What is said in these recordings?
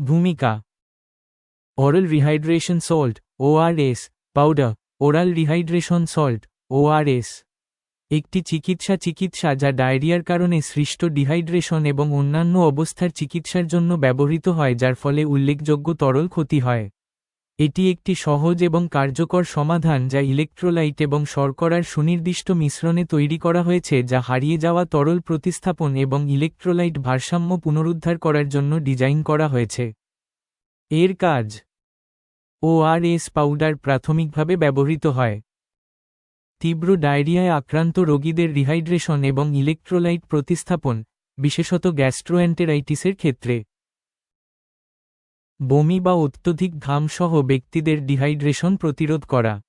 ভূমিকা। Oral rehydration salt ORS powder oral rehydration salt ORS একটি চিকিৎসা চিকিৎসা যা ডায়রিয়ার কারণে সৃষ্ট ডিহাইড্রেশন এবং অন্যান্য অবস্থার চিকিৎসার জন্য ব্যবহৃত হয়, যার ফলে উল্লেখযোগ্য তরল ক্ষতি হয়। এটি একটি সহজ এবং কার্যকর সমাধান যা ইলেকট্রোলাইট এবং শর্করার সুনির্দিষ্ট মিশ্রণে তৈরি করা হয়েছে যা হারিয়ে যাওয়া তরল প্রতিস্থাপন এবং ইলেকট্রোলাইট ভারসাম্য পুনরুদ্ধার করার জন্য ডিজাইন করা হয়েছে। এর কাজ ওআরএস পাউডার প্রাথমিকভাবে ব্যবহৃত হয়। তীব্র ডায়রিয়ায় আক্রান্ত রোগীদের রিহাইড্রেশন এবং ইলেকট্রোলাইট প্রতিস্থাপন, বিশেষত গ্যাস্ট্রোঅ্যান্টেরাইটিসের ক্ষেত্রে। বমি বা অত্যধিক ঘাম সহ ব্যক্তিদের ডিহাইড্রেশন প্রতিরোধ করা।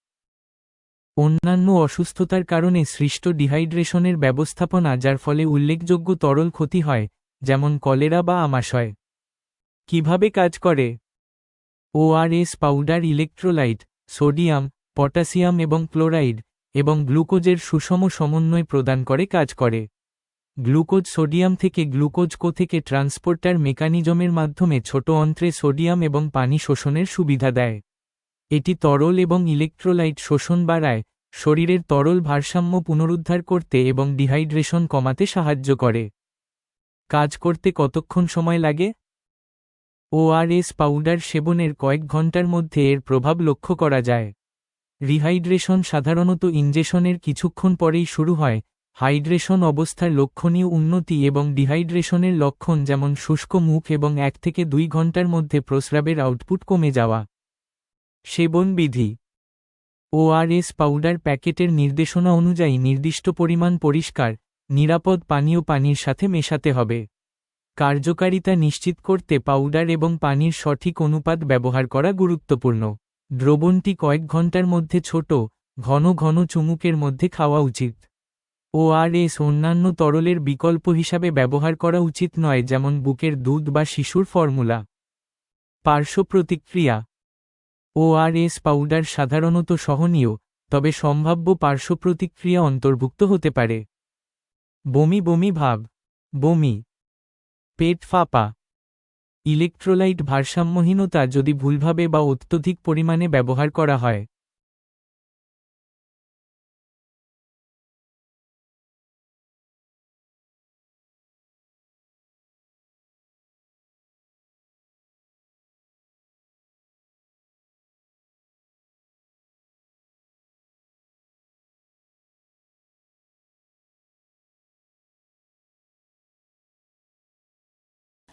অন্যান্য অসুস্থতার কারণে সৃষ্ট ডিহাইড্রেশনের ব্যবস্থাপনা, যার ফলে উল্লেখযোগ্য তরল ক্ষতি হয়, যেমন কলেরা বা আমাশয়। কীভাবে কাজ করে? ORS powder, electrolyte, sodium, potassium এবং ক্লোরাইড এবং গ্লুকোজের সুষম সমন্বয় প্রদান করে কাজ করে। গ্লুকোজ সোডিয়াম থেকে গ্লুকোজ কো থেকে ট্রান্সপোর্টার মেকানিজমের মাধ্যমে ছোট অন্ত্রে সোডিয়াম এবং পানি শোষণের সুবিধা দেয়। এটি তরল এবং ইলেকট্রোলাইট শোষণ বাড়ায়, শরীরের তরল ভারসাম্য পুনরুদ্ধার করতে এবং ডিহাইড্রেশন কমাতে সাহায্য করে। কাজ করতে কতক্ষণ সময় লাগে? ওআরএস পাউডার সেবনের কয়েক ঘণ্টার মধ্যে এর প্রভাব লক্ষ্য করা যায়। রিহাইড্রেশন সাধারণত ইনজেশনের কিছুক্ষণ পরেই শুরু হয় হাইড্রেশন অবস্থার লক্ষণীয় উন্নতি এবং ডিহাইড্রেশনের লক্ষণ যেমন শুষ্ক মুখ এবং এক থেকে দুই ঘণ্টার মধ্যে প্রস্রাবের আউটপুট কমে যাওয়া। সেবন বিধি। ওআরএস পাউডার প্যাকেটের নির্দেশনা অনুযায়ী নির্দিষ্ট পরিমাণ পরিষ্কার, নিরাপদ পানীয় পানির সাথে মেশাতে হবে। কার্যকারিতা নিশ্চিত করতে পাউডার এবং পানির সঠিক অনুপাত ব্যবহার করা গুরুত্বপূর্ণ। দ্রবণটি কয়েক ঘণ্টার মধ্যে ছোট, ঘন ঘন চুমুকের মধ্যে খাওয়া উচিত। ওআরএস অন্যান্য তরলের বিকল্প হিসাবে ব্যবহার করা উচিত নয়, যেমন বুকের দুধ বা শিশুর ফর্মুলা। পার্শ্ব প্রতিক্রিয়া। ওআরএস পাউডার সাধারণত সহনীয়, তবে সম্ভাব্য পার্শ্ব প্রতিক্রিয়া অন্তর্ভুক্ত হতে পারে। বমি বমি ভাব। বমি। পেট ফাঁপা। ইলেকট্রোলাইট ভারসাম্যহীনতা যদি ভুলভাবে বা অত্যধিক পরিমাণে ব্যবহার করা হয়।